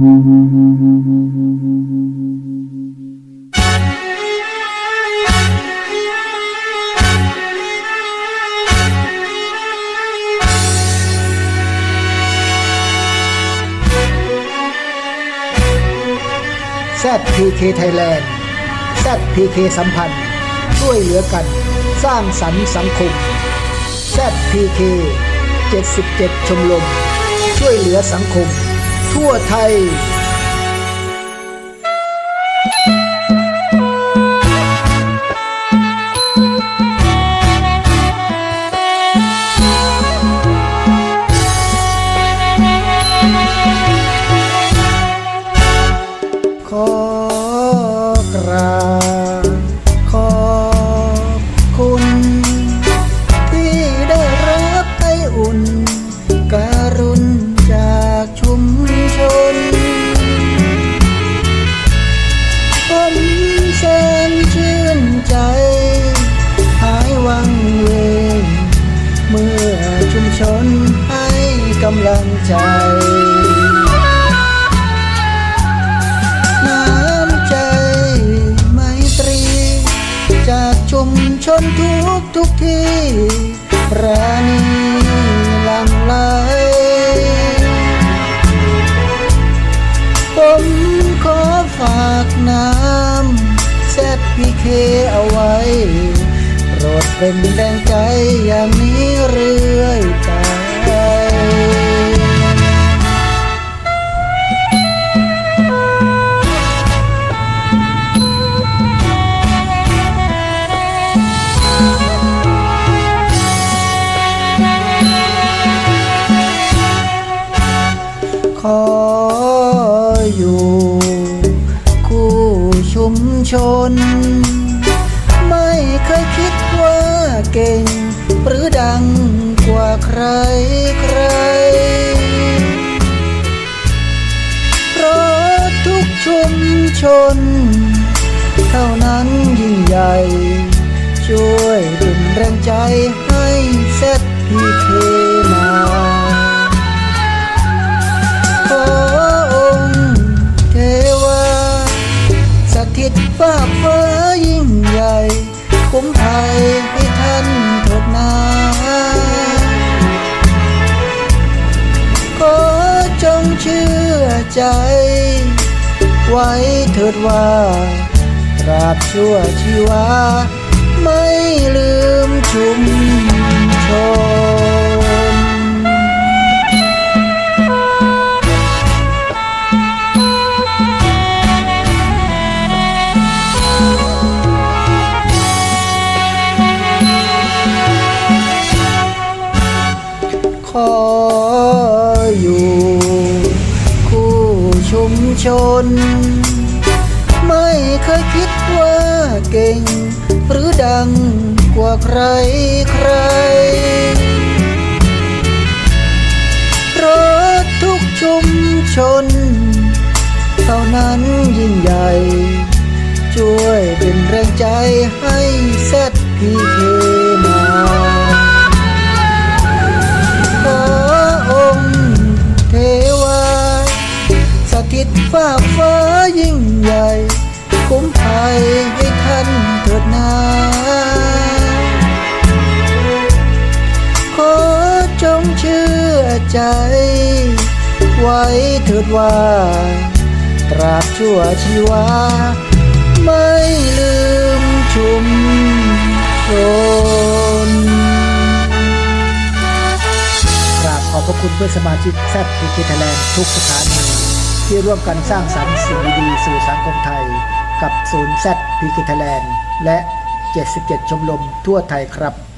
แซดพีเคไ ZPK Thailand ZPK สัมพันธ์ ช่วยเหลือกัน สร้างสรรค์สังคม ZPK 77 ชมรม ช่วยเหลือสังคม ทั่วไทยขำลังใจ น้ำใจไมตรี จากชุมชนทุกทุกที่ปราณีลังไหลผมขอฝากน้ำแซดพีเคเอาไว้โปรดเป็นแรงใจอย่างนี้เรื่อยไป อยู่ คู่ชุมชน ไม่เคยคิดว่าเก่ง หรือดังกว่าใครใคร เพราะทุกชุมชน เท่านั้นยิ่งใหญ่ ช่วยเป็นแรงใจให้เซตพีเคมา ผมภัยให้ท่านเถิดนาขอจงเชื่อใจ ไว้เถิดว่าตราบชั่วชีวา ไม่ลืมชุม ออยู่ คู่ชุมชน ไม่เคยคิดว่าเก่ง หรือดังกว่าใครใครเพราะทุกชุมชน เท่านั้นยิ่งใหญ่ ช่วยเป็นแรงใจให้แซดพีเคมา เถิดว่าตราบชั่วชีวา ไม่ลืมชุมชนกราบขอบพระคุณเพื่อนสมาชิกแซดพีเคไทยแลนด์ทุกสถานีที่ร่วมกันสร้างสรรค์สิ่งดีๆสู่สังคมไทย กับศูนย์แซดพีเคไทยแลนด์และ 77 ชมรมทั่วไทยครับ